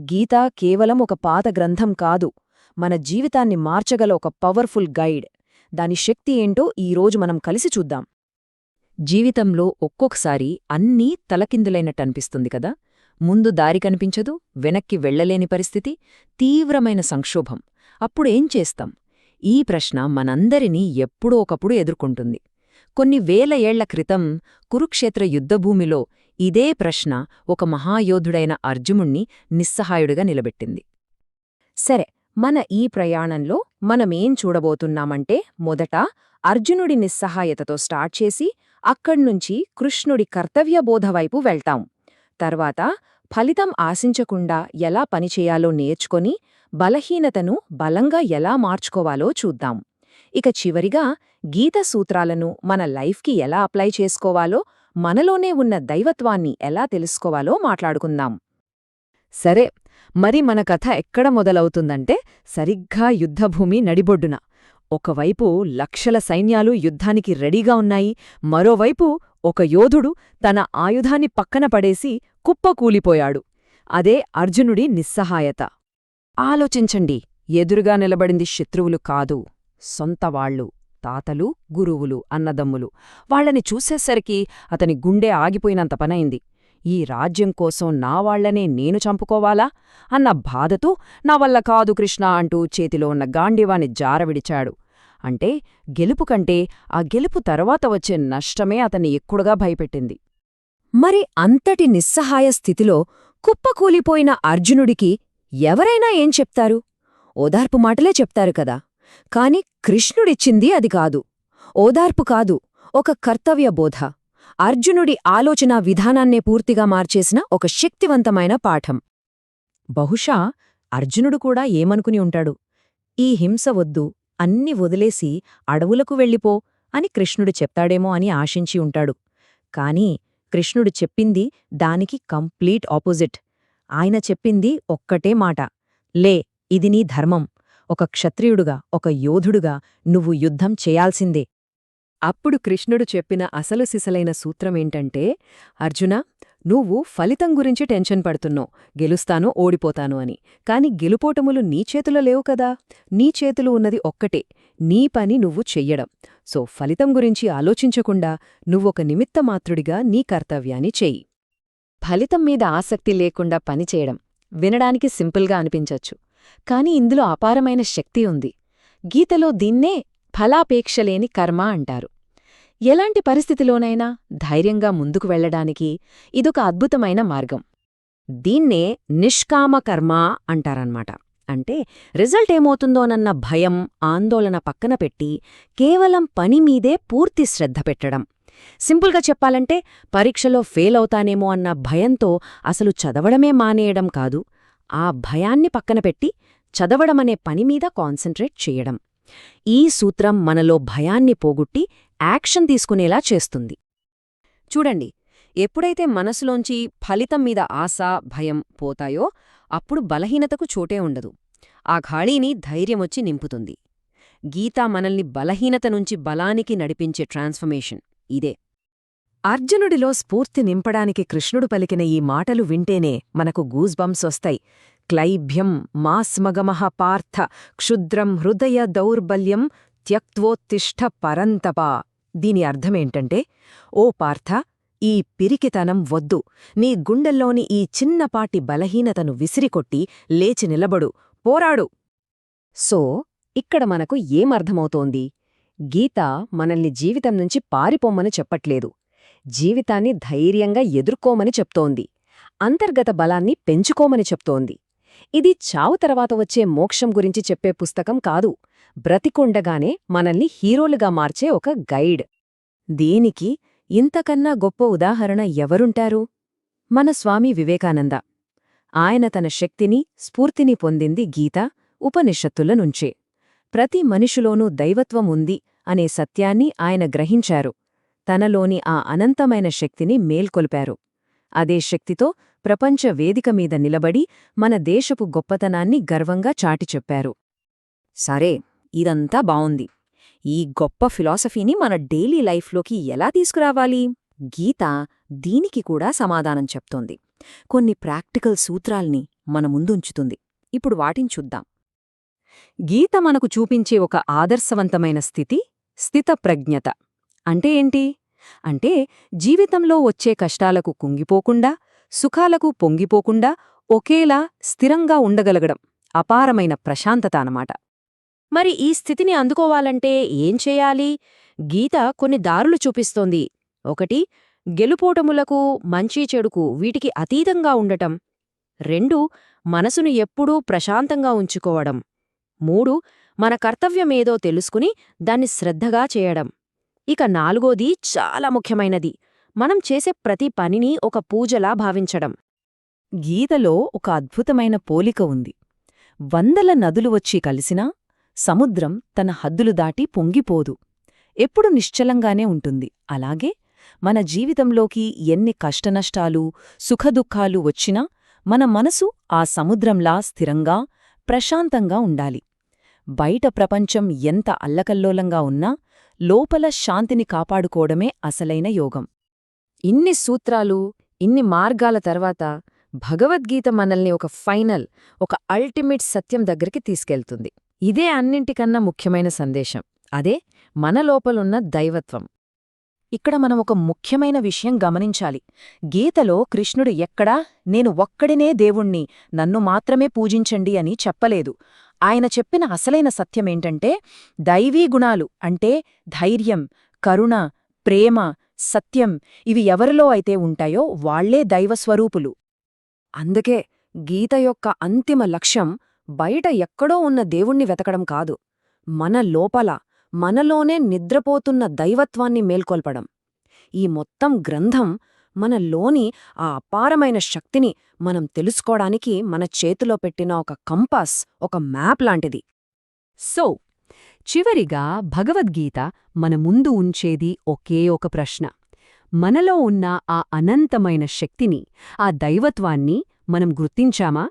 గీత కేవలం ఒక పాత గ్రంథం కాదు. మన జీవితాన్ని మార్చగల ఒక పవర్ఫుల్ గైడ్. దాని శక్తి ఏంటో ఈరోజు మనం కలిసి చూద్దాం. జీవితంలో ఒక్కొక్కసారి అన్నీ తలకిందులైనట్టనిపిస్తుంది కదా? ముందు దారి కనిపించదు వెనక్కి వెళ్ళలేని పరిస్థితి తీవ్రమైన సంక్షోభం. అప్పుడేం చేస్తాం? ఈ ప్రశ్న మనందరినీ ఎప్పుడో ఒకప్పుడు ఎదుర్కొంటుంది. కొన్ని వేల ఏళ్ళ క్రితం కురుక్షేత్ర యుద్ధభూమిలో ఇదే ప్రశ్న ఒక మహాయోధుడైన అర్జుముణ్ణి నిస్సహాయుడిగా నిలబెట్టింది. సరే మన ఈ ప్రయాణంలో మనమేం చూడబోతున్నామంటే మొదట అర్జునుడి నిస్సహాయతతో స్టార్ట్ చేసి అక్కడ్నుంచి కృష్ణుడి కర్తవ్యబోధ వైపు వెళ్తాం. తర్వాత ఫలితం ఆశించకుండా ఎలా పనిచేయాలో నేర్చుకొని బలహీనతను బలంగా ఎలా మార్చుకోవాలో చూద్దాం. ఇక చివరిగా గీత సూత్రాలను మన లైఫ్కి ఎలా అప్లై చేసుకోవాలో మనలోనే ఉన్న దైవత్వాన్ని ఎలా తెలుసుకోవాలో మాట్లాడుకుందాం. సరే మరి మన కథ ఎక్కడ మొదలవుతుందంటే సరిగ్గా యుద్ధభూమి నడిబొడ్డున. ఒకవైపు లక్షల సైన్యాలు యుద్ధానికి రెడీగా ఉన్నాయి మరోవైపు ఒక యోధుడు తన ఆయుధాన్ని పక్కన పడేసి కుప్పకూలిపోయాడు అదే అర్జునుడి నిస్సహాయత. ఆలోచించండి ఎదురుగా నిలబడింది శత్రువులు కాదు సొంతవాళ్ళు తాతలు గురువులు అన్నదమ్ములు. వాళ్ళని చూసేసరికి అతని గుండె ఆగిపోయినంత పనైంది. ఈ రాజ్యం కోసం నా వాళ్ళనే నేను చంపుకోవాలా? అన్న బాధతో నా వల్ల కాదు కృష్ణ అంటూ చేతిలో ఉన్న గాండివాని జారవిడిచాడు. అంటే గెలుపు కంటే ఆ గెలుపు తర్వాత వచ్చే నష్టమే అతన్ని ఎక్కుడుగా భయపెట్టింది. మరి అంతటి నిస్సహాయ స్థితిలో కుప్పకూలిపోయిన అర్జునుడికి ఎవరైనా ఏం చెప్తారు? ఓదార్పు మాటలే చెప్తారు కదా. కాని కృష్ణుడిచ్చింది అది కాదు. ఓదార్పు కాదు ఒక కర్తవ్యబోధ అర్జునుడి ఆలోచనా విధానాన్నే పూర్తిగా మార్చేసిన ఒక శక్తివంతమైన పాఠం. బహుశా అర్జునుడు కూడా ఏమనుకుని ఉంటాడు? ఈ హింస వద్దు అన్ని వదిలేసి అడవులకు వెళ్ళిపో అని కృష్ణుడు చెప్తాడేమో అని ఆశించి ఉంటాడు. కాని కృష్ణుడు చెప్పింది దానికి కంప్లీట్ ఆపోజిట్. ఆయన చెప్పింది ఒక్కటే మాట. లే ఇది నీ ధర్మం. ఒక క్షత్రియుడుగా ఒక యోధుడుగా నువ్వు యుద్ధం చేయాల్సిందే. అప్పుడు కృష్ణుడు చెప్పిన అసలు సిసలైన సూత్రమేంటంటే అర్జున నువ్వు ఫలితం గురించి టెన్షన్ పడుతున్నావు. గెలుస్తానో ఓడిపోతాను అని. కాని గెలుపోటములు నీచేతుల లేవు కదా. నీ చేతులు ఉన్నది ఒక్కటే. నీ పని నువ్వు చెయ్యడం. సో ఫలితం గురించి ఆలోచించకుండా నువ్వొక నిమిత్తమాత్రుడిగా నీ కర్తవ్యాన్ని చెయ్యి ఫలితం మీద ఆసక్తి లేకుండా పనిచేయడం వినడానికి సింపుల్గా అనిపించొచ్చు. కాని ఇందులో అపారమైన శక్తి ఉంది. గీతలో దీన్నే ఫలాపేక్షలేని కర్మ అంటారు. ఎలాంటి పరిస్థితిలోనైనా ధైర్యంగా ముందుకు వెళ్ళడానికి ఇదొక అద్భుతమైన మార్గం. దీన్నే నిష్కామ కర్మ అంటారన్నమాట. అంటే రిజల్ట్ ఏమవుతుందోనన్న భయం ఆందోళన పక్కన పెట్టి కేవలం పని మీదే పూర్తి శ్రద్ధ పెట్టడం. సింపుల్గా చెప్పాలంటే పరీక్షలో ఫెయిల్ అవుతానేమో అన్న భయంతో అసలు చదవడమే మానేయడం కాదు. ఆ భయాన్ని పక్కన పెట్టి చదవడమనే పనిమీద కాన్సంట్రేట్ చేయడం. ఈ సూత్రం మనలో భయాన్ని పోగొట్టి యాక్షన్ తీసుకునేలా చేస్తుంది. చూడండి ఎప్పుడైతే మనసులోంచి ఫలితం మీద ఆశ భయం పోతాయో అప్పుడు బలహీనతకు చోటే ఉండదు. ఆ ఖాళీని ధైర్యమొచ్చి నింపుతుంది. గీత మనల్ని బలహీనత నుంచి బలానికి నడిపించే ట్రాన్స్ఫర్మేషన్ ఇదే. అర్జునుడిలో స్ఫూర్తి నింపడానికి కృష్ణుడు పలికిన ఈ మాటలు వింటేనే మనకు గూస్బంప్స్ వస్తాయి. క్లైభ్యం మాస్మగమః పార్థ క్షుద్రం హృదయ దౌర్బల్యం త్యక్త్వోత్తిష్ఠ పరంతపా. దీని అర్థమేంటంటే ఓ పార్థ ఈ పిరికితనం వద్దు. నీ గుండెల్లోని ఈ చిన్నపాటి బలహీనతను విసిరికొట్టి లేచి నిలబడు. పోరాడు. సో ఇక్కడ మనకు ఏమర్థమవుతోంది? గీత మనల్ని జీవితం నుంచి పారిపోమ్మని చెప్పట్లేదు. జీవితాన్ని ధైర్యంగా ఎదుర్కోమని చెప్తోంది. అంతర్గత బలాన్ని పెంచుకోమని చెప్తోంది. ఇది చావు తర్వాత వచ్చే మోక్షం గురించి చెప్పే పుస్తకం కాదు. బ్రతికుండగానే మనల్ని హీరోలుగా మార్చే ఒక గైడ్. దీనికి ఇంతకన్నా గొప్ప ఉదాహరణ ఎవరుంటారు? మన స్వామి వివేకానంద. ఆయన తన శక్తిని స్ఫూర్తిని పొందింది గీత ఉపనిషత్తుల నుంచే. ప్రతి మనిషిలోనూ దైవత్వం ఉంది అనే సత్యాన్ని ఆయన గ్రహించారు. తనలోని ఆ అనంతమైన శక్తిని మేల్కొల్పారు. అదే శక్తితో ప్రపంచ వేదిక మీద నిలబడి మన దేశపు గొప్పతనాన్ని గర్వంగా చాటి చెప్పారు. సరే ఇదంతా బావుంది. ఈ గొప్ప ఫిలాసఫీని మన డైలీ లైఫ్లోకి ఎలా తీసుకురావాలి? గీత దీనికి కూడా సమాధానం చెప్తోంది. కొన్ని ప్రాక్టికల్ సూత్రాల్ని మన ముందుంచుతుంది. ఇప్పుడు వాటిని చూద్దాం. గీత మనకు చూపించే ఒక ఆదర్శవంతమైన స్థితి స్థితప్రజ్ఞత. అంటే ఏంటి? అంటే జీవితంలో వచ్చే కష్టాలకు కుంగిపోకుండా సుఖాలకు పొంగిపోకుండా ఒకేలా స్థిరంగా ఉండగలగడం అపారమైన ప్రశాంతత అనమాట మరి ఈ స్థితిని అందుకోవాలంటే ఏం చేయాలి? గీత కొన్ని దారులు చూపిస్తోంది. ఒకటి గెలుపోటములకు మంచి చెడుకు వీటికి అతీతంగా ఉండటం. రెండు మనసును ఎప్పుడూ ప్రశాంతంగా ఉంచుకోవడం. మూడు మన కర్తవ్యమేదో తెలుసుకుని దాన్ని శ్రద్ధగా చేయడం. ఇక నాలుగోది చాలా ముఖ్యమైనది. మనం చేసే ప్రతి పనిని ఒక పూజలా భావించడం. గీతలో ఒక అద్భుతమైన పోలిక ఉంది. వందల నదులు వచ్చి కలిసినా సముద్రం తన హద్దులు దాటి పొంగిపోదు. ఎప్పుడు నిశ్చలంగానే ఉంటుంది. అలాగే మన జీవితంలోకి ఎన్ని కష్టనష్టాలు సుఖదుఖాలు వచ్చినా మన మనసు ఆ సముద్రంలా స్థిరంగా ప్రశాంతంగా ఉండాలి. బయట ప్రపంచం ఎంత అల్లకల్లోలంగా ఉన్నా లోపల శాంతిని కాపాడుకోవడమే అసలైన యోగం. ఇన్ని సూత్రాలు ఇన్ని మార్గాల తర్వాత భగవద్గీత మనల్ని ఒక ఫైనల్ ఒక అల్టిమేట్ సత్యం దగ్గరికి తీసుకెళ్తుంది. ఇదే అన్నింటికన్నా ముఖ్యమైన సందేశం. అదే మన లోపలున్న దైవత్వం. ఇక్కడ మనం ఒక ముఖ్యమైన విషయం గమనించాలి. గీతలో కృష్ణుడు ఎక్కడా? నేను ఒక్కడినే దేవుణ్ణి నన్ను మాత్రమే పూజించండి అని చెప్పలేదు. ఆయన చెప్పిన అసలైన సత్యమేంటంటే దైవీ గుణాలు అంటే ధైర్యం కరుణ ప్రేమ సత్యం ఇవి ఎవరిలో అయితే ఉంటాయో వాళ్ళే దైవస్వరూపులు. అందుకే గీత యొక్క అంతిమ లక్ష్యం బయట ఎక్కడో ఉన్న దేవుణ్ణి వెతకడం కాదు మన లోపల మనలోనే నిద్రపోతున్న దైవత్వాన్ని మేల్కొల్పడం. ఈ మొత్తం గ్రంథం మనలోని ఆ అపారమైన శక్తిని మనం తెలుసుకోవడానికి మన చేతిలో పెట్టిన ఒక కంపాస్ ఒక మ్యాప్ లాంటిది. సో చివరిగా భగవద్గీత మన ముందు ఉంచేది ఒకే ఒక ప్రశ్న. మనలో ఉన్న ఆ అనంతమైన శక్తిని ఆ దైవత్వాన్ని మనం గుర్తించామా?